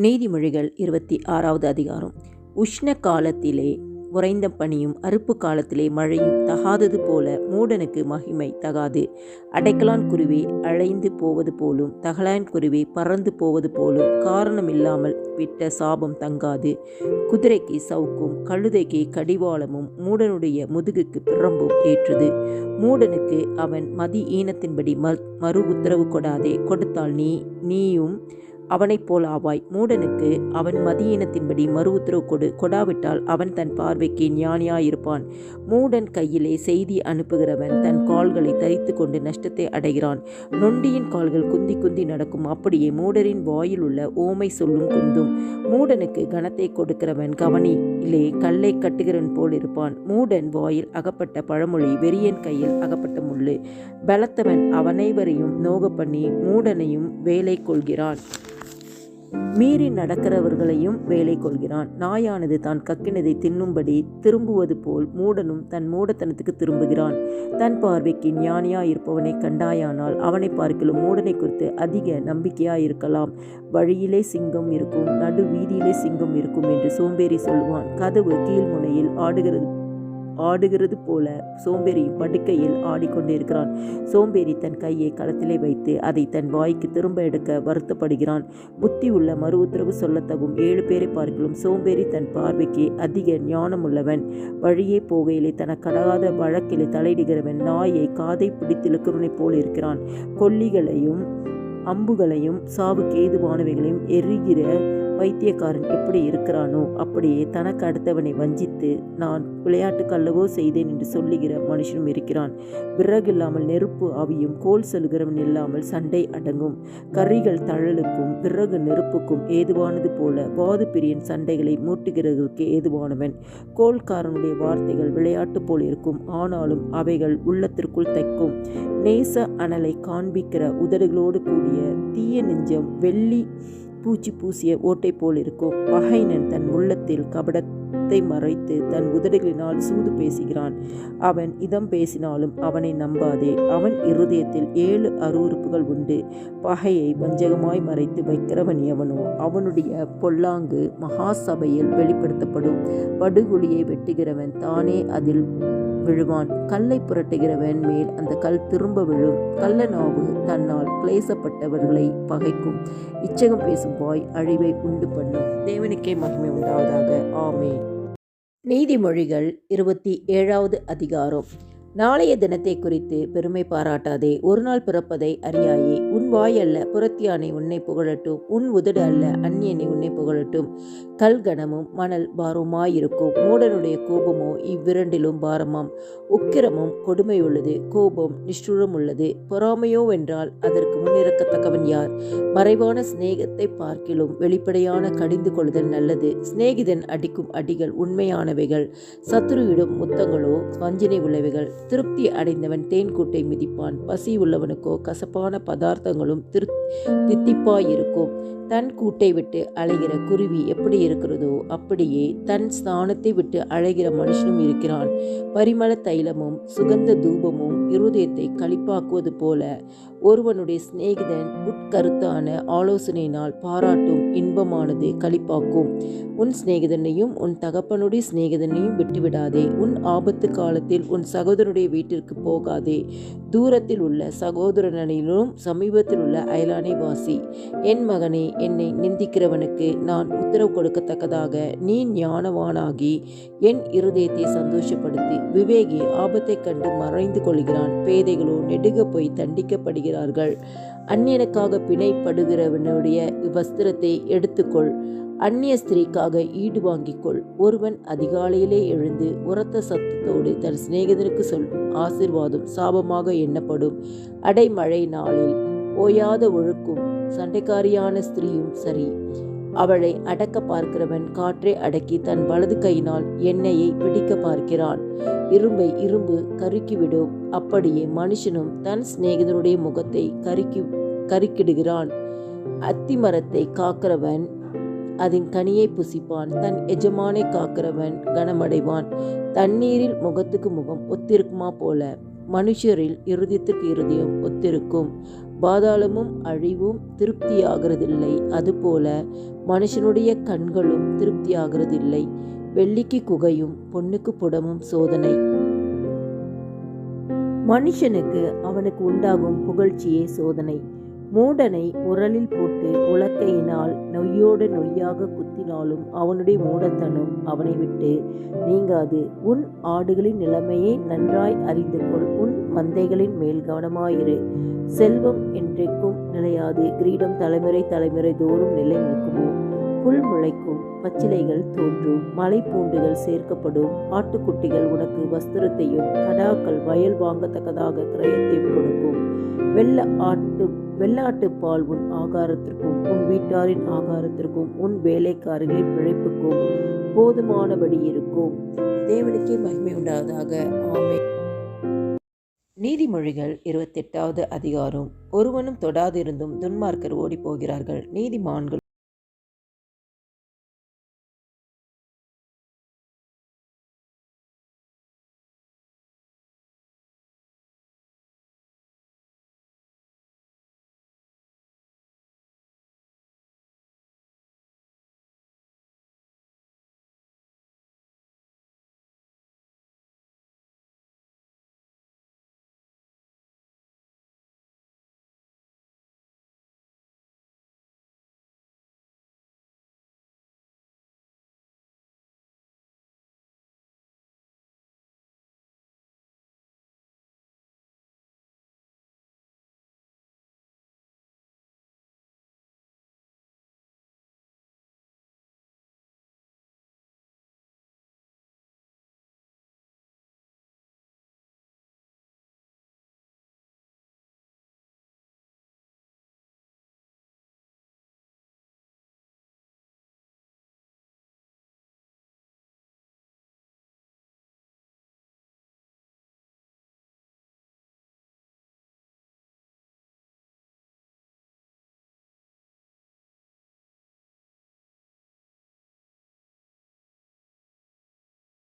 நீதிமொழிகள் இருபத்தி ஆறாவது அதிகாரம். உஷ்ண காலத்திலே உறைந்த பனியும் அறுப்பு காலத்திலே மழையும் தகாதது போல மூடனுக்கு மகிமை தகாது. அடைக்கலான் குருவி அழைந்து போவது போலும் தகலான் குருவி பறந்து போவது போலும் காரணமில்லாமல் விட்ட சாபம் தங்காது. குதிரைக்கு சவுக்கும் கழுதைக்கு கடிவாளமும் மூடனுடைய முதுகுக்கு பிரம்பும் ஏற்றது. மூடனுக்கு அவன் மதி ஈனத்தின்படி ம மறு உத்தரவு கொடாதே கொடுத்தால் நீ நீயும் அவனைப் போல் ஆவாய். மூடனுக்கு அவன் மதியினத்தின்படி மறு உத்தரவு கொடு. கொடாவிட்டால் அவன் தன் பார்வைக்கு ஞானியாயிருப்பான். மூடன் கையிலே செய்தி அனுப்புகிறவன் தன் கால்களை தரித்து கொண்டு நஷ்டத்தை அடைகிறான். நொண்டியின் கால்கள் குந்தி குந்தி நடக்கும். அப்படியே மூடரின் வாயில் உள்ள ஓமை சொல்லும் குந்தும். மூடனுக்கு கனத்தை கொடுக்கிறவன் கவனியிலே கல்லை கட்டுகிறவன் போல் இருப்பான். மூடன் வாயில் அகப்பட்ட பழமொழி வெறியன் கையில் அகப்பட்ட முள்ளு. பலத்தவன் அவனைவரையும் நோக பண்ணி மூடனையும் வேலை கொள்கிறான். மீறி நடக்கிறவர்களையும் வேலை கொள்கிறான். நாயானது தான் கக்கினதை தின்னும்படி திரும்புவது போல் மூடனும் தன் மூடத்தனத்துக்கு திரும்புகிறான். தன் பார்வைக்கு ஞானியாயிருப்பவனை கண்டாயானால் அவனை பார்க்கலும் மூடனை குறித்து அதிக நம்பிக்கையாயிருக்கலாம். வழியிலே சிங்கம் இருக்கும் நடு வீதியிலே சிங்கம் இருக்கும் என்று சோம்பேறி சொல்வான் கதவு கீழ்முனையில் ஆடுகிறது ஆடுகிறது போல சோம்பேறியும் படுக்கையில் ஆடிக்கொண்டிருக்கிறான். சோம்பேறி தன் கையை களத்திலே வைத்து அதை தன் வாய்க்கு திரும்ப எடுக்க வருத்தப்படுகிறான். புத்தி உள்ள மறு உத்தரவு சொல்லத்தகும் ஏழு பேரை பார்க்கலும் சோம்பேறி தன் பார்வைக்கு அதிக ஞானமுள்ளவன். வழியே போகையிலே தனக்கடாத வழக்கிலே தலையிடுகிறவன் நாயை காதை பிடித்திழுக்கிறவனைப் போல் இருக்கிறான். கொல்லிகளையும் அம்புகளையும் சாவுக்கு ஏதுவானவைகளையும் எரிகிற வைத்தியக்காரன் எப்படி இருக்கிறானோ அப்படியே தனக்கு அடுத்தவனை வஞ்சித்து நான் விளையாட்டுக்கல்லவோ செய்தேன் என்று சொல்லுகிற மனுஷனும் இருக்கிறான். விறகில்லாமல் நெருப்பு அவியும் கோல் செல்கிறவன் இல்லாமல் சண்டை அடங்கும். கறிகள் தழலுக்கும் விறகு நெருப்புக்கும் ஏதுவானது போல வாது பிரியன் சண்டைகளை மூட்டுகிறதுக்கு ஏதுவானவன். கோல்காரனுடைய வார்த்தைகள் விளையாட்டு போல் இருக்கும். ஆனாலும் அவைகள் உள்ளத்திற்குள் தைக்கும். நேச அனலை காண்பிக்கிற உதடுகளோடு கூடிய தீய நெஞ்சம் வெள்ளி பூச்சி பூசிய ஓட்டை போல் இருக்கும். பகைனன் தன் உள்ளத்தில் கபடத்தை மறைத்து தன் உதடுகளினால் சூது பேசுகிறான். அவன் இதம் பேசினாலும் அவனை நம்பாதே. அவன் இருதயத்தில் ஏழு அருவறுப்புகள் உண்டு. பகையை வஞ்சகமாய் மறைத்து வைக்கிறவன் எவனோ? அவனுடைய பொல்லாங்கு மகாசபையில் வெளிப்படுத்தப்படும். படுகுழியை வெட்டுகிறவன் தானே அதில் விழுவான். கல்லை புரட்டுகிறவன் மேல் அந்த கல் திரும்ப விழும். கள்ள நாவு தன்னால் கிளேசப்பட்டவர்களை பகைக்கும். இச்சகம் பேசும் வாய் அழிவை உண்டு பண்ணும். தேவனுக்கே மகிமை உண்டாவதாக. ஆமே நீதிமொழிகள் இருபத்தி ஏழாவது அதிகாரம். நாளைய தினத்தை குறித்து பெருமை பாராட்டாதே. ஒரு நாள் பிறப்பதை அறியாயே. உன் வாய் அல்ல புறத்தியானை உன்னை புகழட்டும். உன் உதடு அல்ல அந்நியனை உன்னை புகழட்டும். கல்கணமும் மணல் பாரமாயிருக்கும் மூடனுடைய கோபமோ இவ்விரண்டிலும் பாரமாம். உக்கிரமும் கொடுமையுள்ளது. கோபம் நிஷ்டூரம் உள்ளது பொறாமையோ வென்றால் அதற்கு முன்னிறக்கத்தக்கவன் யார்? மறைவான சிநேகத்தை பார்க்கிலும் வெளிப்படையான கடிந்து கொள்ளுதல் நல்லது. சிநேகிதன் அடிக்கும் அடிகள் உண்மையானவைகள். சத்துருவிடும் முத்தங்களோ வஞ்சினை உள்ளவைகள். திருப்தி அடைந்தவன் தேன்கூட்டை மிதிப்பான். பசி உள்ளவனுக்கோ கசப்பான பதார்த்தங்களும் திரு தித்திப்பாயிருக்கும். தன் கூட்டை விட்டு அலைகிற குருவி எப்படி இருக்கிறதோ அப்படியே தன் ஸ்தானத்தை விட்டு அழைகிற மனுஷனும் இருக்கிறான். பரிமள தைலமும் சுகந்த தூபமும் இருதயத்தை களிப்பாக்குவது போல ஒருவனுடைய சிநேகிதன் உட்கருத்தான ஆலோசனையினால் பாராட்டும் இன்பமானது களிப்பாக்கும். உன் சிநேகிதனையும் உன் தகப்பனுடைய சிநேகிதனையும் விட்டுவிடாதே. உன் ஆபத்து காலத்தில் உன் சகோதரனுடைய வீட்டிற்கு போகாதே. தூரத்தில் உள்ள சகோதரனிலும் சமீபத்தில் உள்ள அயலானை வாசி. என் மகனே என்னை நிந்திக்கிறவனுக்கு நான் உத்தரவு கொடுக்கத்தக்கதாக நீ ஞானவானாகி என் இருதயத்தை சந்தோஷப்படுத்தி விவேகி ஆபத்தை கண்டு மறைந்து கொள்கிறான். பேதைகளோ நெடுக போய் தண்டிக்கப்படுகிறார்கள். அந்நியனுக்காக பிணைப்படுகிறவனுடைய வஸ்திரத்தை எடுத்துக்கொள். அந்நிய ஸ்திரீக்காக ஈடு வாங்கிக்கொள். ஒருவன் அதிகாலையிலே எழுந்து உரத்த சத்தத்தோடு தன் சிநேகிதனுக்கு சொல். ஆசிர்வாதம் சாபமாக எண்ணப்படும். அடைமழை நாளில் ஓயாத ஒழுக்கும் சண்டைக்காரியான ஸ்திரீயும் சரி. அவளை அடக்க பார்க்கிறவன் காற்றை அடக்கி தன் வலது கையினால் எண்ணெயை பிடிக்க பார்க்கிறான். இரும்பை இரும்பு கருக்கிவிடும் அப்படியே மனுஷனும் தன் சிநேகிதனுடைய முகத்தை கருக்கி கருக்கிடுகிறான். அத்திமரத்தை காக்கிறவன் அதன் கனியை புசிப்பான். தன் எஜமானை காக்கிறவன் கனமடைவான். தண்ணீரில் முகத்துக்கு முகம் ஒத்திருக்குமா போல. மனுஷரில் இருதயத்திற்கு இருதயம் ஒத்திருக்கும். பாதாளமும் அழிவும் திருப்தியாகிறதில்லை. அதுபோல மனுஷனுடைய கண்களும் திருப்தியாகிறதில்லை. வெள்ளிக்கு குகையும் பொண்ணுக்கு புடமும் சோதனை. மனுஷனுக்கு அவனுக்கு உண்டாகும் புகழ்ச்சியே சோதனை. மூடனை உரலில் போட்டு உலக்கையினால் நொய்யோடு நொய்யாக குத்தினாலும் அவனுடைய மூடத்தனம் அவனை விட்டு நீங்காது. உன் ஆடுகளின் நிலைமையை நன்றாய் அறிந்து கொள். உன் மந்தைகளின் மேல் கவனமாயிரு. செல்வம் என்றைக்கும் நிலையாது. கிரீடம் தலைமுறை தலைமுறை தோறும் நிலை நிற்குமோ? புல் முளைக்கும் பச்சிலைகள் தோன்றும் மலை பூண்டுகள் சேர்க்கப்படும் ஆட்டுக்குட்டிகள் உனக்கு வஸ்திரத்தையும் கடாக்கள் வயல் வாங்கத்தக்கதாக கிரயத்தையும் கொடுக்கும். வெள்ள ஆட்டு வெள்ளாட்டு பால் உன் ஆகாரத்திற்கும் உன் வீட்டாரின் ஆகாரத்திற்கும் உன் வேலைக்காரர்களின் பிழைப்புக்கும் போதுமானபடி இருக்கும். தேவனுக்கே மகிமை உண்டாவதாக. ஆமை நீதிமொழிகள் இருபத்தெட்டாவது அதிகாரம். ஒருவனும் தொடாதிருந்தும் துன்மார்க்கர் ஓடிப்போகிறார்கள். நீதிமான்கள்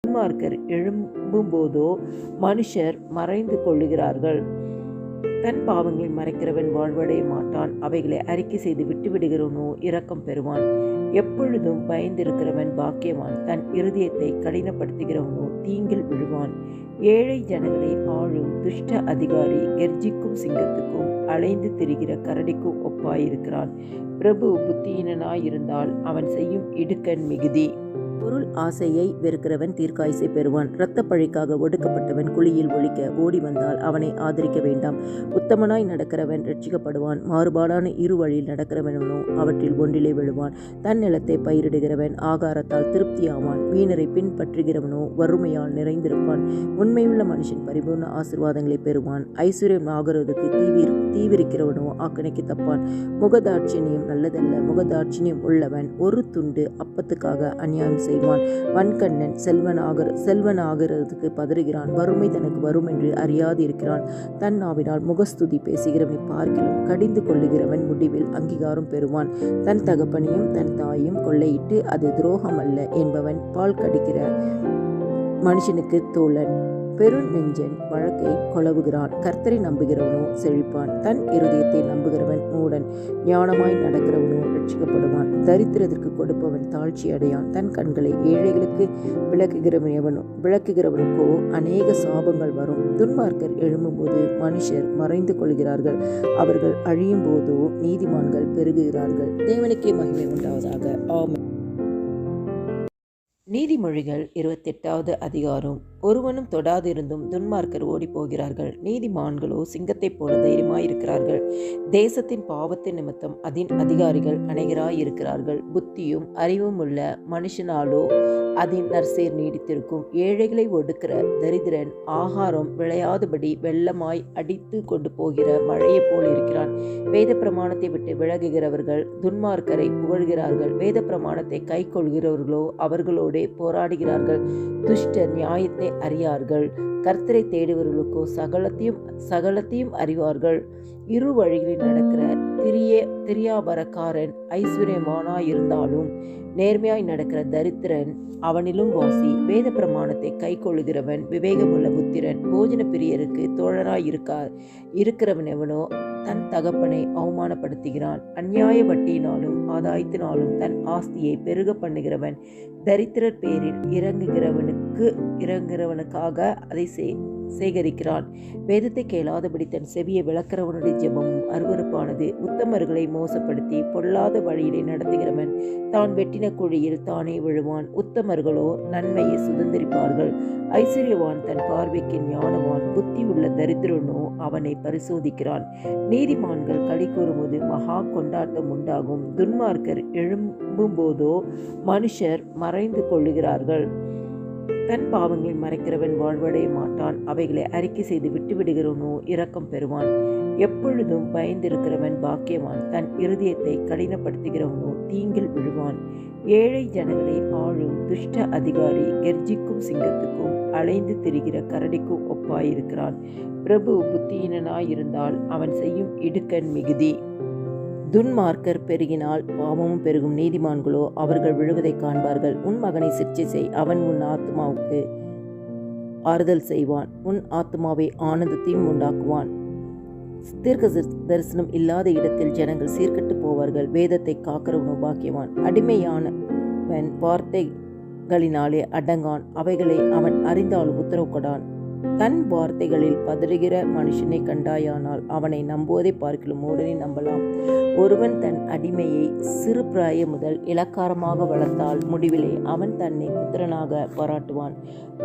துன்மார்க்கர் எழும்பும்போதோ மனுஷர் மறைந்து கொள்ளுகிறார்கள். தன் பாவங்களை மறைக்கிறவன் வாழ்வடைய மாட்டான். அவைகளை அறிக்கை செய்து விட்டுவிடுகிறவனோ இரக்கம் பெறுவான். எப்பொழுதும் பயந்திருக்கிறவன் பாக்கியவான். தன் இருதயத்தை கடினப்படுத்துகிறவனோ தீங்கில் விழுவான். ஏழை ஜனங்களை ஆளும் துஷ்ட அதிகாரி கெர்ஜிக்கும் சிங்கத்துக்கும் அலைந்து திரிகிற கரடிக்கும் ஒப்பாயிருக்கிறான். பிரபு புத்தியினனாயிருந்தால் அவன் செய்யும் இடுக்கண் மிகுதி. பொருள் ஆசையை வெறுக்கிறவன் தீர்க்காயசை பெறுவான். இரத்த பழிக்காக ஒடுக்கப்பட்டவன் குழியில் ஒழிக்க ஓடி வந்தால் அவனை ஆதரிக்க வேண்டாம். உத்தமனாய் நடக்கிறவன் ரட்சிக்கப்படுவான் மாறுபாடான இரு வழியில் நடக்கிறவனோ அவற்றில் ஒன்றிலே விழுவான். தன் நிலத்தை பயிரிடுகிறவன் ஆகாரத்தால் திருப்தியாவான். வீணரை பின்பற்றுகிறவனோ வறுமையால் நிறைந்திருப்பான். உண்மையுள்ள மனுஷன் பரிபூர்ண ஆசிர்வாதங்களை பெறுவான். ஐஸ்வர்யம் ஆகிறதுக்கு தீவிர தீவிரிக்கிறவனோ ஆக்கணைக்கு தப்பான். முகதாட்சிணியம் நல்லதல்ல. முகதாட்சிணியம் உள்ளவன் ஒரு துண்டு அப்பத்துக்காக அநியாயம் செய்வான். வன்கண்ணன் செல்வன் ஆகிற செல்வன் ஆகிறதுக்கு பதறுகிறான். வறுமை தனக்கு வரும் என்று அறியாது இருக்கிறான் தன் நாவினால் முகஸ்துதி பேசுகிறவனை பார்க்கிலும் கடிந்து கொள்ளுகிறவன் முடிவில் அங்கீகாரம் பெறுவான். தன் தகப்பனையும் தன் தாயும் கொள்ளையிட்டு அது துரோகம் அல்ல என்பவன் பால் கடிக்கிற மனுஷனுக்கு தோழன். பெருநெஞ்சன் வழக்கை கொளவுகிறான் கர்த்தரை நம்புகிறவனோ செழிப்பான். தன் இருதயத்தை நம்புகிறவன் மூடன். ஞானமாய் நடக்கிறவனோ ரட்சிக்கப்படுவான் தரித்திரத்திற்கு கொடுப்பவன் தாழ்ச்சி அடையான். தன் கண்களை ஏழைகளுக்கு விளக்குகிறவனவனோ விளக்குகிறவனுக்கோ அநேக சாபங்கள் வரும். துன்மார்க்கர் எழும்பும்போது மனுஷர் மறைந்து கொள்கிறார்கள். அவர்கள் அழியும் போதோ நீதிமான்கள் பெருகுகிறார்கள். தேவனுக்கே மகிமை உண்டாவதாக. ஆம் நீதிமொழிகள் இருபத்தெட்டாவது அதிகாரம். ஒருவனும் தொடாதிருந்தும் துன்மார்க்கர் ஓடி போகிறார்கள் நீதிமான்களோ சிங்கத்தைப் போல தைரியமாயிருக்கிறார்கள். தேசத்தின் பாவத்தின் நிமித்தம் அதன் அதிகாரிகள் அநேகராயிருக்கிறார்கள். புத்தியும் அறிவும் உள்ள மனுஷனாலோ அதன் நர்சேர் நீடித்திருக்கும். ஏழைகளை ஒடுக்கிற தரித்திரன் ஆகாரம் விளையாதபடி வெள்ளமாய் அடித்து கொண்டு போகிற மழையைப் போல் இருக்கிறான். வேத பிரமாணத்தை விட்டு விலகுகிறவர்கள் துன்மார்க்கரை புகழ்கிறார்கள். வேத பிரமாணத்தை கை கொள்கிறவர்களோ அவர்களோடே போராடுகிறார்கள். துஷ்டர் நியாயத்தை அறியார்கள். கர்த்தரை தேடுவர்களுக்கோ சகலத்தையும் சகலத்தையும் அறிவார்கள். இரு வழிகளில் நடக்கிற திரிய திரியாபரக்காரன் ஐஸ்வர்யமானாயிருந்தாலும் நேர்மையாய் நடக்கிற தரித்திரன் அவனிலும் வாசி. வேத பிரமாணத்தை கை கொள்ளுகிறவன் விவேகமுள்ள புத்திரன். போஜன பிரியருக்கு தோழராய் இருக்கா இருக்கிறவன் எவனோ தன் தகப்பனை அவமானப்படுத்துகிறான். அந்நியாய வட்டியினாலும் ஆதாயத்தினாலும் தன் ஆஸ்தியை பெருக பண்ணுகிறவன் தரித்திரர் பேரில் இறங்குகிறவனுக்கு இறங்குகிறவனுக்காக அதை செய் சேகரிக்கிறான். வேதத்தை கேளாதபடி தன் செவியை விளக்கிறவனுடைய ஜெபமும் அருவருப்பானது. உத்தமர்களை மோசப்படுத்தி பொல்லாத வழியிலே நடத்துகிறவன் தான் வெட்டின குழியில் தானே விழுவான். உத்தமர்களோ நன்மையை சுதந்திரிப்பார்கள். ஐஸ்வர்யவான் தன் பார்வைக்கு ஞானவான். புத்தி உள்ள தரித்திரனோ அவனை பரிசோதிக்கிறான். நீதிமான்கள் களி கூறும்போது மகா கொண்டாட்டம் உண்டாகும். துன்மார்க்கர் எழும்பும்போதோ மனுஷர் மறைந்து கொள்ளுகிறார்கள். தன் பாவங்களை மறைக்கிறவன் வாழ்வடைய மாட்டான். அவைகளை அறிக்கை செய்து விட்டுவிடுகிறவனோ இரக்கம் பெறுவான். எப்பொழுதும் பயந்திருக்கிறவன் பாக்கியவான். தன் இருதயத்தை கடினப்படுத்துகிறவனோ தீங்கில் விழுவான். ஏழை ஜனங்களை ஆளும் துஷ்ட அதிகாரி கெர்ஜிக்கும் சிங்கத்துக்கும் அலைந்து திரிகிற கரடிக்கும் ஒப்பாயிருக்கிறான். பிரபு புத்தியினனாயிருந்தால் அவன் செய்யும் இடுக்கண் மிகுதி. துன்மார்க்கர் பெருகினால் பாவமும் பெருகும் நீதிமான்களோ அவர்கள் விழுவதை காண்பார்கள். உன் மகனை சிற்சை செய் அவன் உன் ஆத்மாவுக்கு ஆறுதல் செய்வான். உன் ஆத்மாவை ஆனந்தத்தையும் உண்டாக்குவான். தீர்க்க தரிசனம் இல்லாத இடத்தில் ஜனங்கள் சீர்கட்டு போவார்கள். வேதத்தை காக்கிறவனோ பாக்கியவான் அடிமையானவன் வார்த்தைகளினாலே அடங்கான். அவைகளை அவன் அறிந்தாலும் உத்தரவு கொடான். தன் வார்த்தைகளில் பதறுகிற மனுஷனை கண்டாயானால் அவனை நம்புவதை பார்க்கலும் உடனே நம்பலாம். ஒருவன் தன் அடிமையை சிறு பிராய முதல் இலக்காரமாக வளர்த்தால் முடிவிலே அவன் தன்னை புத்திரனாக பாராட்டுவான்.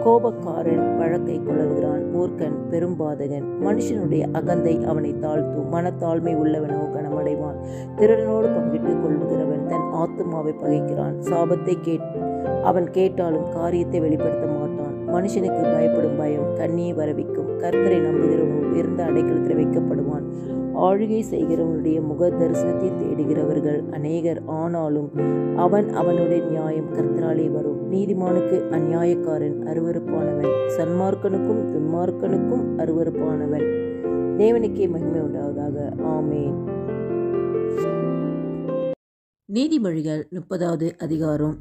கோபக்காரன் வழக்கை குழவுகிறான் மூர்க்கன் பெரும்பாதகன் மனுஷனுடைய அகந்தை அவனை தாழ்த்தும். மனத்தாழ்மை உள்ளவனோ கனமடைவான். திறனோடு பங்கிட்டுக் கொள்ளுகிறவன் தன் ஆத்துமாவை பகைக்கிறான். சாபத்தை கேட் அவன் கேட்டாலும் காரியத்தை வெளிப்படுத்த மனுஷனுக்கு பயப்படும் பயம் கண்ணியை வரவிக்கும். கர்த்தரை நம்புகிறவன் உயர்ந்த அடைக்கலத்தில் வைக்கப்படுவான். ஆளுகை செய்கிறவனுடைய முக தரிசனத்தை தேடுகிறவர்கள் அநேகர். ஆனாலும் அவன் அவனுடைய நியாயம் கர்த்தராலே வரும். நீதிமானுக்கு அந்நியாயக்காரன் அருவறுப்பானவன் சன்மார்க்கனுக்கும் துன்மார்க்கனுக்கும் அருவறுப்பானவன் தேவனுக்கே மகிமை உண்டாவதாக. ஆமேன். நீதிமொழிகள் முப்பதாவது அதிகாரம்.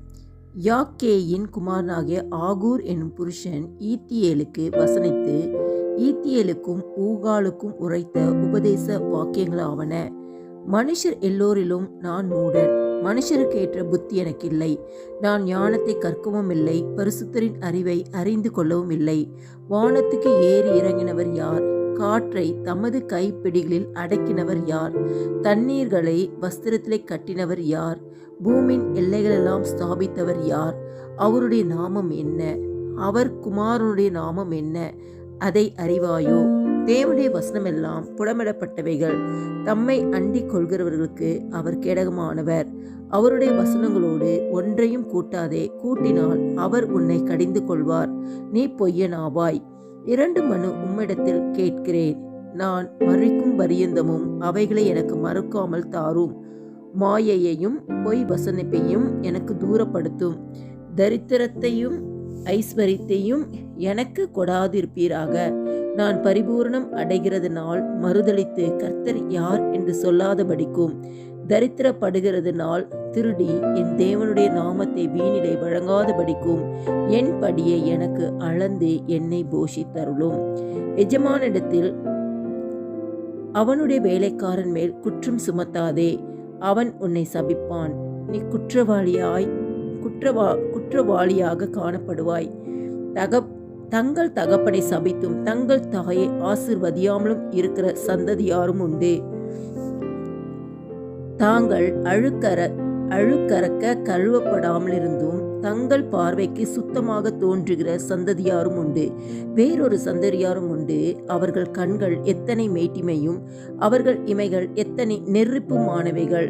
யாக்கேயின் குமாரனாகிய ஆகூர் என்னும் புருஷன் ஈத்தியேலுக்கு வசனித்து ஈத்தியேலுக்கும் ஊகாலுக்கும் உரைத்த உபதேச வாக்கியங்களாவன. மனுஷர் எல்லோரிலும் நான் மூடன். மனுஷருக்கு ஏற்ற புத்தி எனக்கு இல்லை நான் ஞானத்தை கற்கவும் இல்லை. பரிசுத்தரின் அறிவை அறிந்து கொள்ளவும் இல்லை. வானத்துக்கு ஏறி இறங்கினவர் யார்? காற்றை தமது கைப்பிடிகளில் அடக்கினவர் யார்? தண்ணீர்களை வஸ்திரத்திலே கட்டினவர் யார்? பூமியின் எல்லைகளெல்லாம் ஸ்தாபித்தவர் யார்? அவருடைய நாமம் என்ன? அவர் குமாரனுடைய நாமம் என்ன? அதை அறிவாயோ? தேவனுடைய வசனமெல்லாம் புடமிடப்பட்டவைகள். தம்மை அண்டிக் கொள்கிறவர்களுக்கு அவர் கேடகமானவர். அவருடைய வசனங்களோடு ஒன்றையும் கூட்டாதே. கூட்டினால் அவர் உன்னை கடிந்து கொள்வார். நீ பொய்யனாவாய். இரண்டு மனு உம்மிடத்தில் கேட்கிறேன். நான் மறிக்கும் பரியந்தமும் அவைகளை எனக்கு மறுக்காமல் தாரும். மாயையையும் பொய் வசனிப்பையும் எனக்கு தூரப்படுத்தும். தரித்திரத்தையும் ஐஸ்வரியத்தையும் எனக்கு கொடாதிருப்பீராக. நான் பரிபூர்ணம் அடைகிறதுனால் மறுதளித்து கர்த்தர் யார் என்று சொல்லாதபடிக்கும். தரித்திரப்படுகிறதுனால் திருடி என் தேவனுடைய நாமத்தை வீணிலை வழங்காதபடிக்கும் என் படியை எனக்கு அளந்து என்னை போஷித்தருளும். எஜமானிடத்தில் அவனுடைய வேலைக்காரன் மேல் குற்றம் சுமத்தாதே அவன் உன்னை சபிப்பான். நீ குற்றவாளியாய் குற்றவா குற்றவாளியாக காணப்படுவாய். தக தங்கள் தகப்பனை சபித்தும் தங்கள் தாயை ஆசிர்வதியாமலும் இருக்கிற சந்ததியாரும் உண்டு. தாங்கள் அழுக்கற அழுக்கறக்க கழுவப்படாமல் இருந்தும் தங்கள் பார்வைக்கு சுத்தமாக தோன்றுகிற சந்ததியாரும் உண்டு. வேறொரு சந்ததியாரும் உண்டு. அவர்கள் கண்கள் எத்தனை மேட்டிமையும் அவர்கள் இமைகள் எத்தனை நெருப்புமானவைகள்.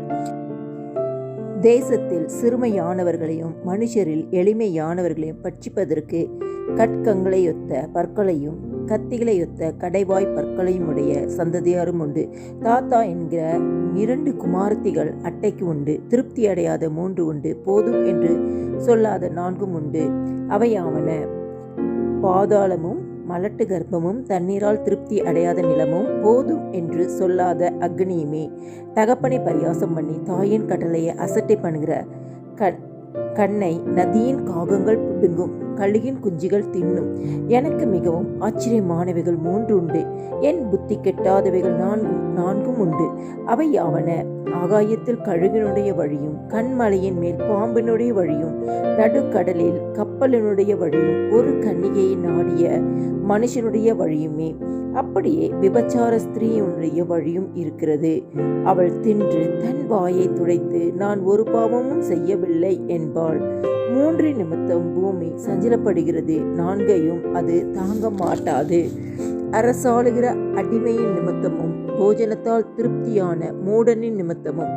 தேசத்தில் சிறுமையானவர்களையும் மனுஷரில் எளிமையானவர்களையும் பட்சிப்பதற்கு கட்கங்களையொத்த பற்களையும் கத்திகளையொத்த கடைவாய் பற்களையும் உடைய சந்ததியாரும் உண்டு. தாத்தா என்கிற இரண்டு குமாரத்திகள் அட்டைக்கு உண்டு. திருப்தி அடையாத மூன்று உண்டு. போதும் என்று சொல்லாத நான்கும் உண்டு. அவையாவன பாதாளமும் மலட்டு கர்ப்பமும் தண்ணீரால் திருப்தி அடையாத நிலமும் போதும் என்று சொல்லாத அக்னியுமே. தகப்பனை பரியாசம் பண்ணி தாயின் கடலையை அசட்டை பண்ணுகிற க கண்ணை நதியின் காகங்கள் பிடுங்கும் கழுகின் குஞ்சுகள் தின்னும். எனக்கு மிகவும் ஆச்சரியமானவைகள் மூன்று உண்டு என் புத்தி கெட்டாதவைகள் நான்கும் நான்கும் உண்டு. அவை யாவன ஆகாயத்தில் கழுகினுடைய வழியும் கண்மலையின் மேல் பாம்பினுடைய வழியும் நடுக்கடலில் கப்பலினுடைய வழியும் ஒரு கன்னிகையை நாடிய மனுஷனுடைய வழியுமே. அப்படியே விபச்சார ஸ்திரீயுடைய வழியும் இருக்கிறது. அவள் தின்று தன் வாயை துடைத்து நான் ஒரு பாவமும் செய்யவில்லை என்பாள். மூன்று நிமித்தம் பூமி சஞ்சலப்படுகிறது நான்கையும் அது தாங்க மாட்டாது. அரசாளுகிற அடிமையின் நிமித்தமும் போஜனத்தால் திருப்தியான மூடனின் நிமித்தமும்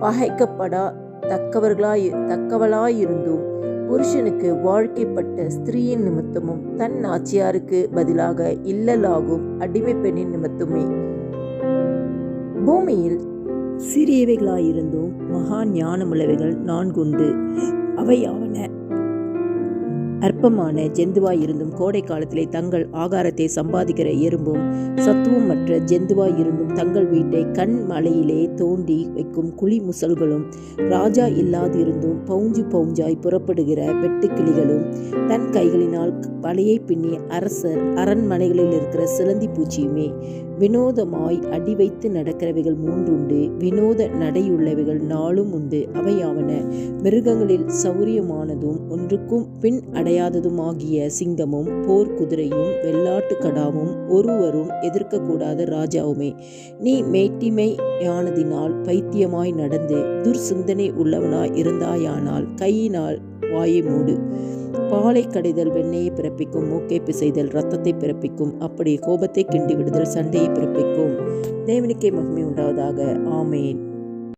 பகைக்கப்படா தக்கவர்களாய் தக்கவளாயிருந்தும் புருஷனுக்கு வாழ்க்கைப்பட்ட ஸ்திரீயின் நிமித்தமும் தன் நாச்சியாருக்கு பதிலாக இல்லலாகும் அடிமை பெண்ணின் நிமித்தமே. பூமியில் சிறியவைகளாயிருந்தும் மகா ஞானமுள்ளவைகள் நான்குண்டு. அவையாவன அற்பமான ஜெந்துவாயிருந்தும் கோடை காலத்திலே தங்கள் ஆகாரத்தை சம்பாதிக்கிற எறும்பும் சத்துவம் மற்ற ஜெந்துவாயிருந்தும் தங்கள் வீட்டை கண் மலையிலே தோண்டி வைக்கும் குழி முசல்களும் ராஜா இல்லாதிருந்தும் பவுஞ்சு பவுஞ்சாய் புறப்படுகிற வெட்டுக்கிளிகளும் தன் கைகளினால் வலையை பின்னி அரசர் அரண்மனைகளில் இருக்கிற சிலந்தி பூச்சியுமே வினோதமாய் அடி வைத்து நடக்கிறவைகள் மூன்றுண்டு வினோத நடையுள்ளவைகள் நாளும் உண்டு. அவையாவன மிருகங்களில் சௌரியமானதும் ஒன்றுக்கும் பின் அடையாததுமாகிய சிங்கமும் போர் குதிரையும் வெள்ளாட்டு கடாவும் ஒருவரும் எதிர்க்கக்கூடாத ராஜாவுமே. நீ மேட்டிமையானதினால் பைத்தியமாய் நடந்து துர்சிந்தனை உள்ளவனாய் இருந்தாயானால் கையினால் வாயை மூடு. பாலை கடைதல் வெண்ணெயை பிறப்பிக்கும் மூக்கை பிசைதல் ரத்தத்தை பிறப்பிக்கும் அப்படி கோபத்தை கிண்டி விடுதல் சண்டையை பிறப்பிக்கும். தேவனுக்கே மகிமை உண்டாவதாக. ஆமேன்.